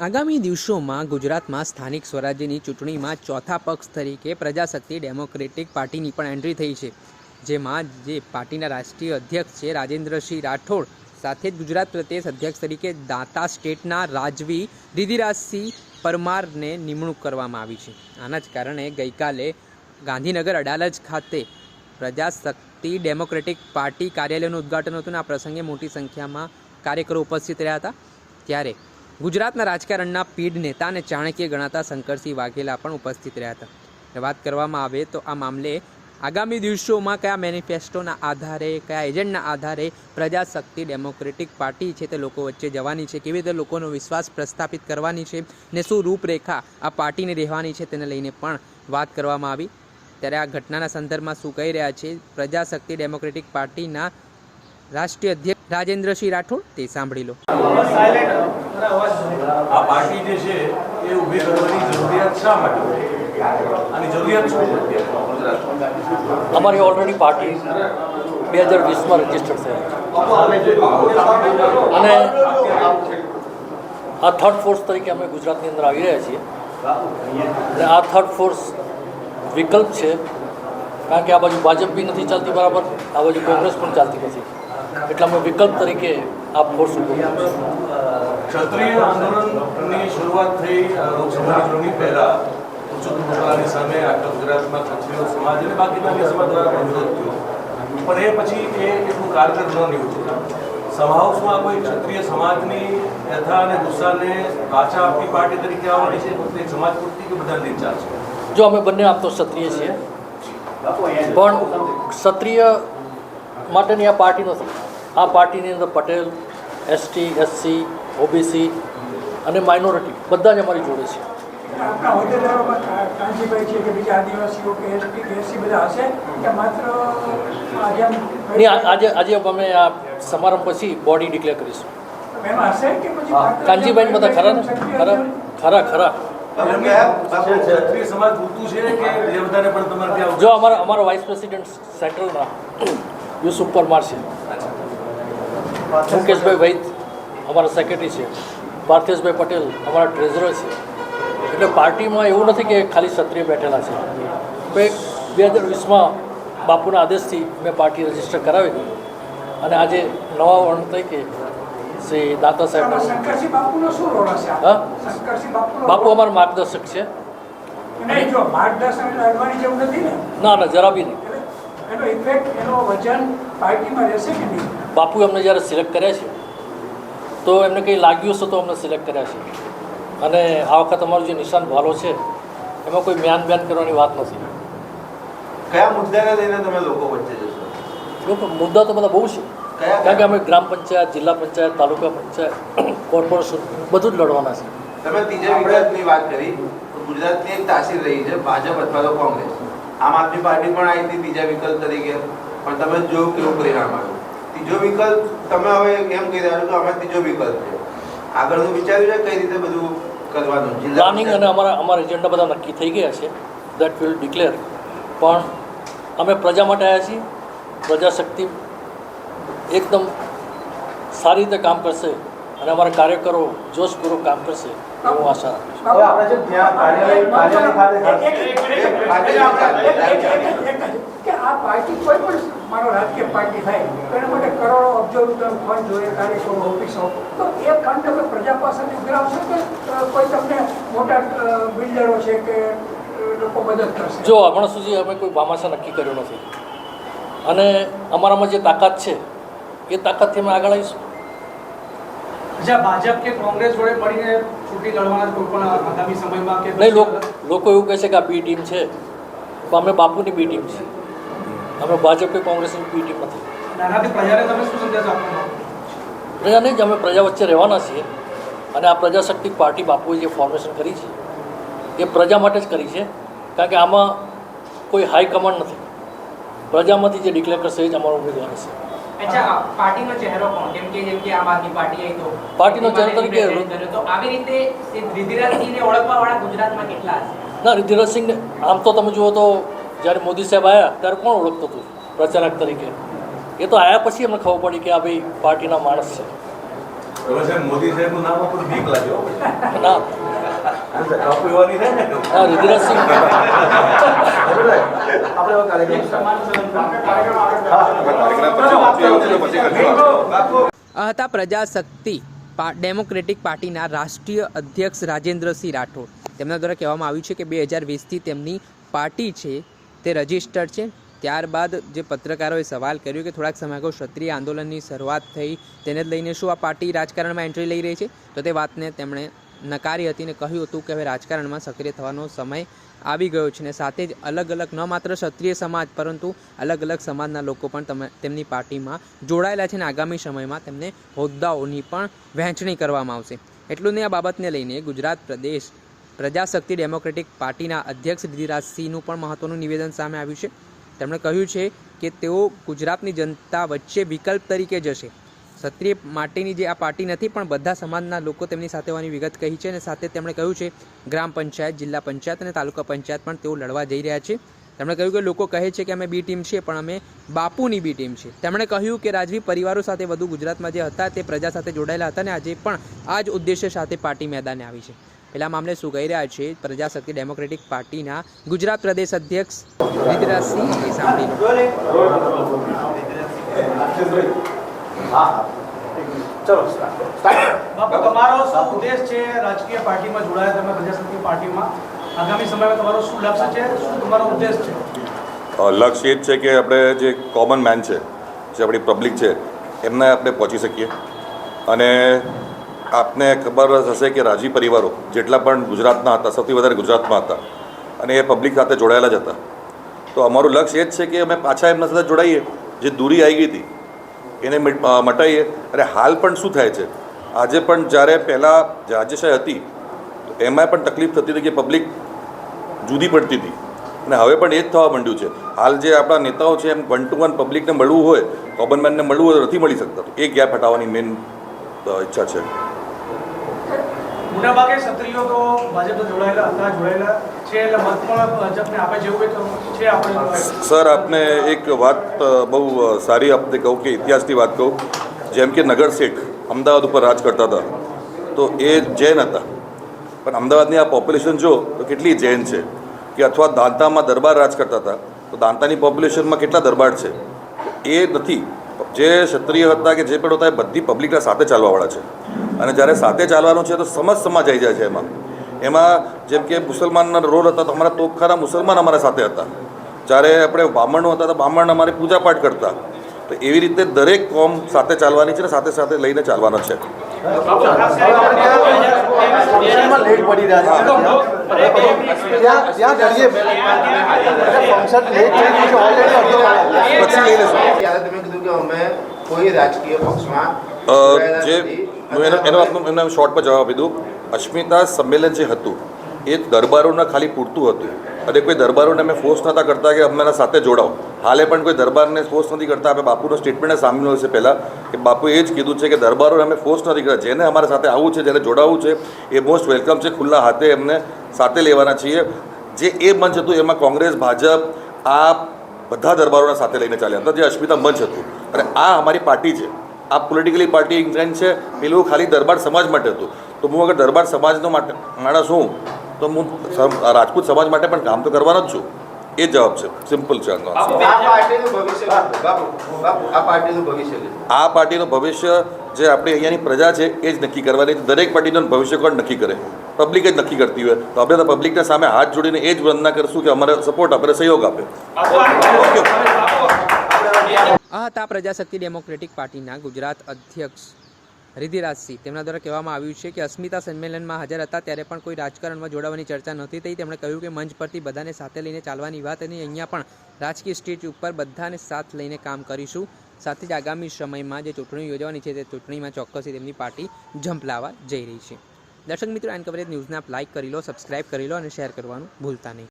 આગામી દિવસોમાં ગુજરાતમાં સ્થાનિક સ્વરાજ્યની ચૂંટણીમાં ચોથા પક્ષ તરીકે પ્રજાશક્તિ ડેમોક્રેટિક પાર્ટીની પણ એન્ટ્રી થઈ છે, જેમાં જે પાર્ટીના રાષ્ટ્રીય અધ્યક્ષ છે રાજેન્દ્રસિંહ રાઠોડ, સાથે જ ગુજરાત પ્રદેશ અધ્યક્ષ તરીકે દાતા સ્ટેટના રાજવી રિધિરાજસિંહ પરમારને નિમણૂક કરવામાં આવી છે. આના જ કારણે ગઈકાલે ગાંધીનગર અડાલજ ખાતે પ્રજાશક્તિ ડેમોક્રેટિક પાર્ટી કાર્યાલયનું ઉદ્ઘાટન હતું અને આ પ્રસંગે મોટી સંખ્યામાં કાર્યકરો ઉપસ્થિત રહ્યા હતા. ત્યારે ગુજરાતના રાજકારણના પીઢ નેતા અને ચાણક્ય ગણાતા શંકરસિંહ વાઘેલા પણ ઉપસ્થિત રહ્યા હતા. વાત કરવામાં આવે તો આ મામલે આગામી દિવસોમાં કયા મેનિફેસ્ટોના આધારે, કયા એજન્ડના આધારે પ્રજાશક્તિ ડેમોક્રેટિક પાર્ટી છે તે લોકો વચ્ચે જવાની છે, કેવી રીતે લોકોનો વિશ્વાસ પ્રસ્થાપિત કરવાની છે ને શું રૂપરેખા આ પાર્ટીને રહેવાની છે તેને લઈને પણ વાત કરવામાં આવી. ત્યારે આ ઘટનાના સંદર્ભમાં શું કહી રહ્યા છે? પ્રજાશક્તિ ડેમોક્રેટિક પાર્ટીના રાષ્ટ્રીય અધ્યક્ષ રાજેન્દ્રસિંહ રાઠોડ તે સાંભળી લો. છે અમારી ઓલરેડી પાર્ટી બે હજાર વીસમાં રજિસ્ટર થયા અને આ થર્ડ ફોર્સ તરીકે અમે ગુજરાતની અંદર આવી રહ્યા છીએ. અને આ થર્ડ ફોર્સ વિકલ્પ છે, કારણ કે આ બાજુ ભાજપ બી નથી ચાલતી બરાબર, આ બાજુ કોંગ્રેસ પણ ચાલતી નથી. એટલે અમે વિકલ્પ તરીકે આ ફોર્સ ક્ષત્રિય આંદોલનની શરૂઆત થઈ લોકસભા ચૂંટણી પહેલા રૂપાલાની સામે આખા ગુજરાતમાં ક્ષત્રિય સમાજ અને બાકી અન્ય સમાજ દ્વારા પણ વિરોધ થયો. પણ એ પછી એ એટલું કારગર ન નીવડ્યું. સભાઉસમાં કોઈ ક્ષત્રિય સમાજની વ્યથા અને ગુસ્સાને પાછા આપતી પાર્ટી તરીકે આવવાની છે તે સમાજ પૂરતી કે બધા રીતે છે? જો અમે બંને આમ તો ક્ષત્રિય છીએ. પણ ક્ષત્રિય માટેની આ પાર્ટી નથી આ પાર્ટીની અંદર પટેલ એસટી એસસી ઓબીસી અને માઇનોરિટી બધા જ અમારી જોડે છે. આપણા હોદ્દેદારોમાં કા- કાનજીભાઈ છે કે બીજા આદિવાસીઓ કે એસટી કે એસસી બધા હશે કે માત્ર આ જેમ ને આ- આજે આજે અમે આ સમારંભ પછી બોડી ડિક્લેર કરીશું. માત્ર કાનજીભાઈ બધા ખરા ને? ખરા ખરા ખરા. ક્ષત્રિય સમાજ પૂરતું છે કે બીજા બધાને પણ તમારે ત્યાં જો અમારા અમારા વાઇસ પ્રેસિડેન્ટ સેન્ટ્રલના યુસુફ પરમાર છે. મુકેશભાઈ વૈદ અમારા સેક્રેટરી છે. પાર્થેશભાઈ પટેલ અમારા ટ્રેઝરર છે. એટલે પાર્ટીમાં એવું નથી કે ખાલી ક્ષત્રિય બેઠેલા છે. બે બે હજાર વીસમાં બાપુના આદેશથી મેં પાર્ટી રજિસ્ટર કરાવી હતી. અને આજે નવા વર્ણ તરીકે શ્રી દાતા સાહેબ? બાપુ અમારા માર્ગદર્શક છે. ના? ના જરા બી નહીં? બાપુ અમને જ્યારે સિલેક્ટ કર્યા છે તો એમને કંઈ લાગ્યું હશે તો અમને સિલેક્ટ કર્યા છે. અને આ વખત અમારું જે નિશાન ભાલો છે એમાં કોઈ મ્યાન બ્યાન કરવાની વાત નથી. કયા મુદ્દાને લઈને તમે લોકો વચ્ચે જશો? લોકો મુદ્દા તો બધા બહુ છે. કારણ કે અમે ગ્રામ પંચાયત જિલ્લા પંચાયત તાલુકા પંચાયત કોર્પોરેશન બધું જ લડવાના છે. તમે ત્રીજા વિકલ્પની વાત કરી તો ગુજરાતની એક તાસીર રહી છે ભાજપ અથવા તો કોંગ્રેસ. આમ આદમી પાર્ટી પણ આવી હતી ત્રીજા વિકલ્પ તરીકે. પણ તમે જોયું કેવું પરિણામ આવ્યું? ત્રીજો વિકલ્પ તમે હવે એમ કહી રહ્યા છો કે અમે ત્રીજો વિકલ્પ છે આગળનું વિચાર્યું છે કઈ રીતે બધું કરવાનું જિલ્લા પ્લાનિંગ અને અમારા અમારા એજન્ડા બધા નક્કી થઈ ગયા છે દેટ વિલ ડિક્લેર પણ અમે પ્રજા માટે આવ્યા છીએ પ્રજાશક્તિ એકદમ સારી રીતે કામ કરશે અને અમારા કાર્યકરો જોશપૂર્વક કામ કરશે એવું આશા રાખું મારો રાજકીય પાર્ટી થાય તો એના માટે કરોડો અબજો રૂપિયાનું ફંડ જોઈએ કાર્યક્રમો ઓફિસો તો એ ફંડ તમે પ્રજા પાસેથી ઉઘરાવશો કે કોઈ તમને મોટા બિલ્ડરો છે કે લોકો મદદ કરશે? જો હમણાં સુધી અમે કોઈ બામાસા નક્કી કર્યો નથી. અને અમારામાં જે તાકાત છે એ તાકાતથી અમે આગળ આવીશું. ભાજપ કે કોંગ્રેસ જોડે મળીને ચૂંટણી લડવાના કોઈ પણ આગામી સમયમાં કે નહીં લોકો લોકો એવું કહે છે કે આ બી ટીમ છે. તો અમે બાપુની બી ટીમ છે. અમે ભાજપ કે કોંગ્રેસની પીટી નથી પ્રજા નહીં જ અમે પ્રજા વચ્ચે રહેવાના છીએ અને આ પ્રજાશક્તિ પાર્ટી બાપુએ જે ફોર્મેશન કરી છે એ પ્રજા માટે જ કરી છે કારણ કે આમાં કોઈ હાઈકમાન્ડ નથી પ્રજામાંથી જે ડિક્લેર કરશે એ જ અમારો ઉમેદવાર હશે પાર્ટીનો ચહેરો તરીકે ના રિધિરાજસિંહને આમ તો તમે જુઓ તો જ્યારે મોદી સાહેબ આવ્યા ત્યારે કોણ ઓળખતું હતું? પ્રચારક તરીકે. એ તો આવ્યા પછી અમને ખબર પડી કે આ ભાઈ પાર્ટીના માણસ છે. તમે સાહેબ મોદી સાહેબનું નામ આપણને બીક લાગે હો. પછી. ના રુદ્રસિંહ હતા પ્રજાશક્તિ ડેમોક્રેટિક પાર્ટીના રાષ્ટ્રીય અધ્યક્ષ રાજેન્દ્રસિંહ રાઠોડ. તેમના દ્વારા કહેવામાં આવ્યું છે કે બે હજાર વીસથી તેમની પાર્ટી છે તે રજિસ્ટર્ડ છે. ત્યારબાદ જે પત્રકારોએ સવાલ કર્યો કે થોડાક સમય અગાઉ ક્ષત્રિય આંદોલનની શરૂઆત થઈ, તેને લઈને શું આ પાર્ટી રાજકારણમાં એન્ટ્રી લઈ રહી છે? તો તે વાતને તેમણે નકારી હતી ને કહ્યું હતું કે હવે રાજકારણમાં સક્રિય થવાનો સમય આવી ગયો છે ને સાથે જ અલગ અલગ ન માત્ર ક્ષત્રિય સમાજ પરંતુ અલગ અલગ સમાજના લોકો પણ તમે તેમની પાર્ટીમાં જોડાયેલા છે ને આગામી સમયમાં તેમને હોદ્દાઓની પણ વહેંચણી કરવામાં આવશે. એટલું નહીં, આ બાબતને લઈને ગુજરાત પ્રદેશ પ્રજાશક્તિ ડેમોક્રેટિક પાર્ટીના અધ્યક્ષ રિધિરાજસિંહનું પણ મહત્વનું નિવેદન સામે આવ્યું છે. તેમણે કહ્યું છે કે તેઓ ગુજરાતની જનતા વચ્ચે વિકલ્પ તરીકે જશે. ક્ષત્રિય માટેની જે આ પાર્ટી નથી, પણ બધા સમાજના લોકો તેમની સાથે હોવાની વિગત કહી છે અને સાથે તેમણે કહ્યું છે, ગ્રામ પંચાયત, જિલ્લા પંચાયત અને તાલુકા પંચાયત પણ તેઓ લડવા જઈ રહ્યા છે. તેમણે કહ્યું કે લોકો કહે છે કે અમે બી ટીમ છીએ પણ અમે બાપુની બી ટીમ છે. તેમણે કહ્યું કે રાજવી પરિવારો સાથે વધુ ગુજરાતમાં જે હતા તે પ્રજા સાથે જોડાયેલા હતા અને આજે પણ આ જ ઉદ્દેશ્ય સાથે પાર્ટી મેદાને આવી છે. પેલા મામલે શું કહી રહ્યા છે. પ્રજાશક્તિ ડેમોક્રેટિક પાર્ટીના ગુજરાત પ્રદેશ અધ્યક્ષ રિદ્રાજસિંહ એ સાંભળી તમારો શું ઉદ્દેશ છે રાજકીય પાર્ટીમાં જોડાયા તમે પ્રજાશક્તિ પાર્ટીમાં. આગામી સમયમાં તમારો શું લક્ષ્ય છે? શું તમારો ઉદ્દેશ છે? લક્ષ્ય એ જ છે કે આપણે જે કોમન મેન છે જે આપણી પબ્લિક છે એમને આપણે પહોંચી શકીએ. અને આપને ખબર હશે કે રાજી પરિવારો જેટલા પણ ગુજરાતના હતા, સૌથી વધારે ગુજરાતમાં હતા અને એ પબ્લિક સાથે જોડાયેલા જ હતા. તો અમારું લક્ષ્ય એ જ છે કે અમે પાછા એમના સાથે જોડાઈએ. જે દૂરી આવી ગઈ હતી, એને મટાઈએ. અને હાલ પણ શું થાય છે? આજે પણ જ્યારે પહેલાં રાજ્યશાહી હતી, તો એમાં પણ તકલીફ થતી હતી કે પબ્લિક જુદી પડતી હતી. અને હવે પણ એ જ થવા માંડ્યું છે. હાલ જે આપણા નેતાઓ છે, એમ વન ટુ વન પબ્લિકને મળવું હોય કોમન મેનને મળવું હોય તો નથી મળી શકતા. એ ગેપ હટાવવાની મેઇન ઈચ્છા છે. મોટાભાગે ક્ષત્રિયો તો ભાજપમાં જોડાયેલા હતા જોડાયેલા સર, આપને એક વાત બહુ સારી આપને કહું કે ઇતિહાસની વાત કહું. જેમ કે નગર શેઠ અમદાવાદ ઉપર રાજ કરતા હતા. તો એ જૈન હતા. પણ અમદાવાદની આ પોપ્યુલેશન જો તો કેટલી જૈન છે. કે અથવા દાંતામાં દરબાર રાજ કરતા હતા. તો દાંતાની પોપ્યુલેશનમાં કેટલા દરબાર છે? એ નથી. જે ક્ષત્રિય હતા કે જે પણ હતા, એ બધી પબ્લિકના સાથે ચાલવાવાળા છે. અને જ્યારે સાથે ચાલવાનું છે તો સમજ સમાજ આવી જાય છે એમાં. એમાં જેમ કે મુસલમાનના રોલ હતા તો અમારા તોપખાના મુસલમાન અમારા સાથે હતા. જ્યારે આપણે બ્રાહ્મણો હતા તો બ્રાહ્મણ અમારે પૂજા પાઠ કરતા. તો એવી રીતે દરેક કોમ સાથે ચાલવાની છે ને સાથે સાથે લઈને ચાલવાનો છે. પછી લઈ લેશું જે. હું એનો એનો આપનો એમના શોર્ટ પર જવાબ આપી દઉં. અસ્મિતા સંમેલન જે હતું, એ દરબારોના ખાલી પૂરતું હતું. અને કોઈ દરબારોને અમે ફોર્સ નહોતા કરતા કે અમારા સાથે જોડાઓ. હાલે પણ કોઈ દરબારને ફોર્સ નથી કરતા. આપણે બાપુનો સ્ટેટમેન્ટ સાંભળ્યો છે પહેલાં કે બાપુએ એ જ કીધું છે કે દરબારોને અમે ફોર્સ નથી કરતા. જેને અમારા સાથે આવવું છે, જેને જોડાવવું છે, એ મોસ્ટ વેલકમ છે. ખુલ્લા હાથે એમને સાથે લેવાના છીએ. જે એ મંચ હતું, એમાં કોંગ્રેસ, ભાજપ આ બધા દરબારોના સાથે લઈને ચાલ્યા હતા. જે અસ્મિતા મંચ હતું. અને આ અમારી પાર્ટી છે. આ પોલિટિકલી પાર્ટી ઇન્ટરેન્ડ છે પેલું ખાલી દરબાર સમાજ માટે હતું. તો હું અગર દરબાર સમાજનો માટે માણસ હું તો હું રાજપૂત સમાજ માટે પણ કામ તો કરવાનો જ છું. એ જવાબ છે. સિમ્પલ છે આ પાર્ટીનું ભવિષ્ય બાપુ બાપુ આ પાર્ટીનું ભવિષ્ય છે આ પાર્ટીનું ભવિષ્ય જે આપણી અહીંયાની પ્રજા છે એ જ નક્કી કરવાની દરેક પાર્ટીનું ભવિષ્ય કોણ નક્કી કરે? પબ્લિક જ નક્કી કરતી હોય. તો આપણે તો પબ્લિકના સામે હાથ જોડીને એ જ વંદના કરશું કે અમારે સપોર્ટ આપે સહયોગ આપે. આ હતા પ્રજાશક્તિ ડેમોક્રેટિક પાર્ટીના ગુજરાત અધ્યક્ષ રિધિરાજસિંહ તેમના દ્વારા કહેવામાં આવ્યું છે કે અસ્મિતા સંમેલનમાં હાજર હતા ત્યારે પણ કોઈ રાજકારણમાં જોડાવાની ચર્ચા નહોતી થઈ. તેમણે કહ્યું કે મંચ પરથી બધાને સાથે લઈને ચાલવાની વાત અને અહીંયા પણ રાજકીય સ્ટેજ ઉપર બધાને સાથ લઈને કામ કરીશું. સાથે જ આગામી સમયમાં જે ચૂંટણી યોજવાની છે તે ચૂંટણીમાં ચોક્કસથી તેમની પાર્ટી ઝંપલાવા જઈ રહી છે. દર્શક મિત્રો, એન કવરેજ ન્યૂઝને આપ લાઇક કરી લો સબસ્ક્રાઇબ કરી લો અને શેર કરવાનું ભૂલતા નહીં.